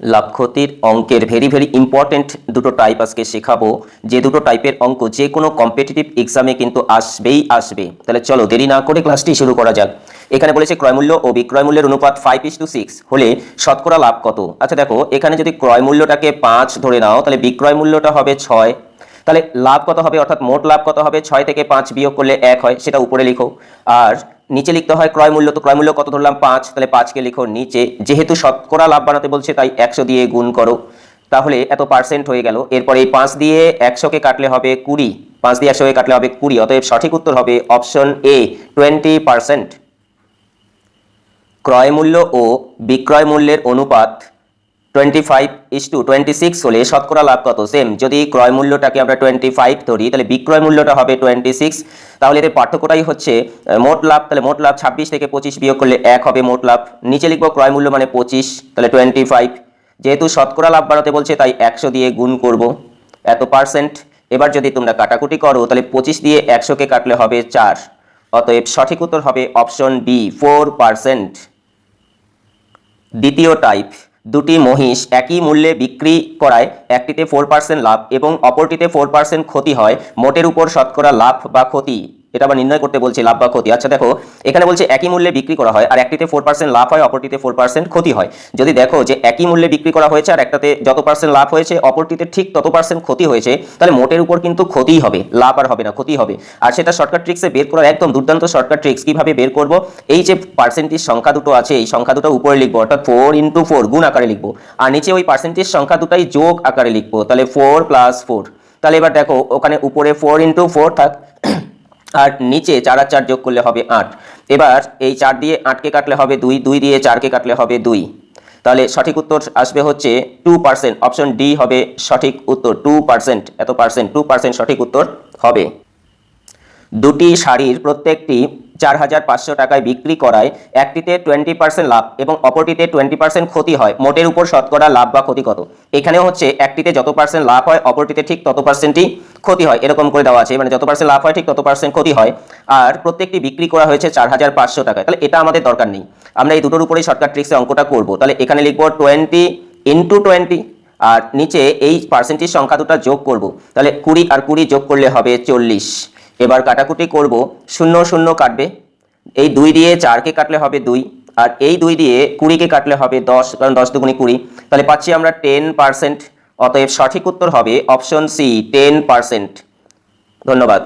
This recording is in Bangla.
লাভ ক্ষতির অঙ্কের ভেরি ভেরি ইম্পর্ট্যান্ট দুটো টাইপ আজকে শেখাবো। যে দুটো টাইপের অঙ্ক যে কোনো কম্পিটিটিভ এক্সামে কিন্তু আসবেই আসবে। তাহলে চলো দেরি না করে ক্লাসটি শুরু করা যাক। এখানে বলেছে ক্রয়মূল্য ও বিক্রয় মূল্যের অনুপাত ফাইভ ইস টু সিক্স হলে শতকরা লাভ কত? আচ্ছা দেখো, এখানে যদি ক্রয় মূল্যটাকে পাঁচ ধরে নাও, তাহলে বিক্রয় মূল্যটা হবে ছয়। তাহলে লাভ কত হবে? অর্থাৎ মোট লাভ কত হবে? ছয় থেকে পাঁচ বিয়োগ করলে এক হয়, সেটা উপরে লিখো। আর নিচে লিখতে হয় ক্রয় মূল্য, তো ক্রয় মূল্য কত ধরলাম? পাঁচ। তাহলে পাঁচকে লিখো নিচে। যেহেতু শতকরা লাভ বানাতে বলছে, তাই একশো দিয়ে গুণ করো। তাহলে এত পার্সেন্ট হয়ে গেল। এরপরে এই পাঁচ দিয়ে একশোকে কাটলে হবে কুড়ি। পাঁচ দিয়ে একশোকে কাটলে হবে কুড়ি। অতএব সঠিক উত্তর হবে অপশন এ টোয়েন্টি পার্সেন্ট ক্রয় মূল্য ও বিক্রয় মূল্যের অনুপাত twenty five is to twenty six হলে শতকরা লাভ কত? সেম যদি আমরা টোয়েন্টি ফাইভ ধরি, তাহলে হবে টোয়েন্টি সিক্স তাহলে পার্থক্যটাই হচ্ছে মোট লাভ, তাহলে মোট লাভ ছাব্বিশ থেকে পঁচিশ বিয়োগ করলে এক হবে মোট লাভ। নিচে মানে পঁচিশ, তাহলে টোয়েন্টি ফাইভ যেহেতু শতকরা লাভ বাড়াতে বলছে, তাই একশো দিয়ে গুণ করব। এত পার্সেন্ট এবার যদি তোমরা কাটাকুটি করো, তাহলে পঁচিশ দিয়ে একশোকে কাটলে হবে চার। অতএব সঠিক উত্তর হবে অপশন বি ফোর পার্সেন্ট দ্বিতীয় টাইপ দুটি মহিষ একই মূল্যে বিক্রি করায় একটিতে ফোর পার্সেন্ট লাভ এবং অপরটিতে ফোর পার্সেন্ট ক্ষতি হয়। মোটের উপর শতকরা লাভ বা ক্ষতি। এটা আবার নির্ণয় করতে বলছি লাভ বা ক্ষতি। আচ্ছা দেখো, এখানে বলছে একই মূল্যে বিক্রি করা হয় আর একটিতে ফোর পার্সেন্ট লাভ হয়, অপরটিতে ফোর পার্সেন্ট ক্ষতি হয়। যদি দেখো যে একই মূল্যে বিক্রি করা হয়েছে আর একটাতে যত পার্সেন্ট লাভ হয়েছে, অপরটিতে ঠিক তত পার্সেন্ট ক্ষতি হয়েছে, তাহলে মোটের উপর কিন্তু ক্ষতিই হবে, লাভ আর হবে না, ক্ষতি হবে। আর সেটা শর্টকাট ট্রিক্সে বের করার একদম দুর্দান্ত শর্টকাট ট্রিক্স কীভাবে বের করব, এই যে পার্সেন্টেজ সংখ্যা দুটো আছে, এই সংখ্যা দুটো উপরে লিখব, অর্থাৎ ফোর ইন্টু ফোর গুণ আকারে লিখব। আর নিচে ওই পার্সেন্টেজ সংখ্যা দুটাই যোগ আকারে লিখব, তাহলে ফোর প্লাস ফোর তাহলে এবার দেখো, ওখানে উপরে ফোর ইন্টু ফোর থাক আর নিচে চার আর চার যোগ করলে হবে আট। এবার এই চার দিয়ে আটকে কাটলে হবে দুই দুই দিয়ে চারকে কাটলে হবে দুই। তাহলে সঠিক উত্তর আসবে হচ্ছে টু পার্সেন্ট অপশন ডি হবে সঠিক উত্তর। টু পার্সেন্ট এত পার্সেন্ট টু পার্সেন্ট সঠিক উত্তর হবে। দুটি শাড়ির প্রত্যেকটি চার হাজার পাঁচশো টাকায় বিক্রি করায়, একটিতে টোয়েন্টি পার্সেন্ট লাভ এবং অপরটিতে টোয়েন্টি পার্সেন্ট ক্ষতি হয়। মোটের উপর শতকরা লাভ বা ক্ষতি কত? এখানেও হচ্ছে একটিতে যত পার্সেন্ট লাভ হয়, অপরটিতে ঠিক তত পার্সেন্টই ক্ষতি হয়। এরকম করে দেওয়া আছে। মানে যত পার্সেন্ট লাভ হয়, ঠিক তত পার্সেন্ট ক্ষতি হয়। আর প্রত্যেকটি বিক্রি করা হয়েছে চার হাজার পাঁচশো টাকায়। তাহলে এটা আমাদের দরকার নেই। আমরা এই দুটোর উপরেই শর্টকাট ট্রিক্সে অঙ্কটা করব। তাহলে এখানে লিখব টোয়েন্টি ইন্টু টোয়েন্টি আর নিচে এই পার্সেন্টেজ সংখ্যা দুটো যোগ করব। তাহলে কুড়ি আর কুড়ি যোগ করলে হবে চল্লিশ। এবার কাটাকুটি করব, শূন্য শূন্য কাটবে। এই দুই দিয়ে চারকে কাটলে হবে দুই, আর এই দুই দিয়ে কুড়িকে কাটলে হবে দশ, কারণ দশ দুগুণি কুড়ি। তাহলে পাচ্ছি আমরা টেন পার্সেন্ট অতএব সঠিক উত্তর হবে অপশন সি টেন পার্সেন্ট ধন্যবাদ।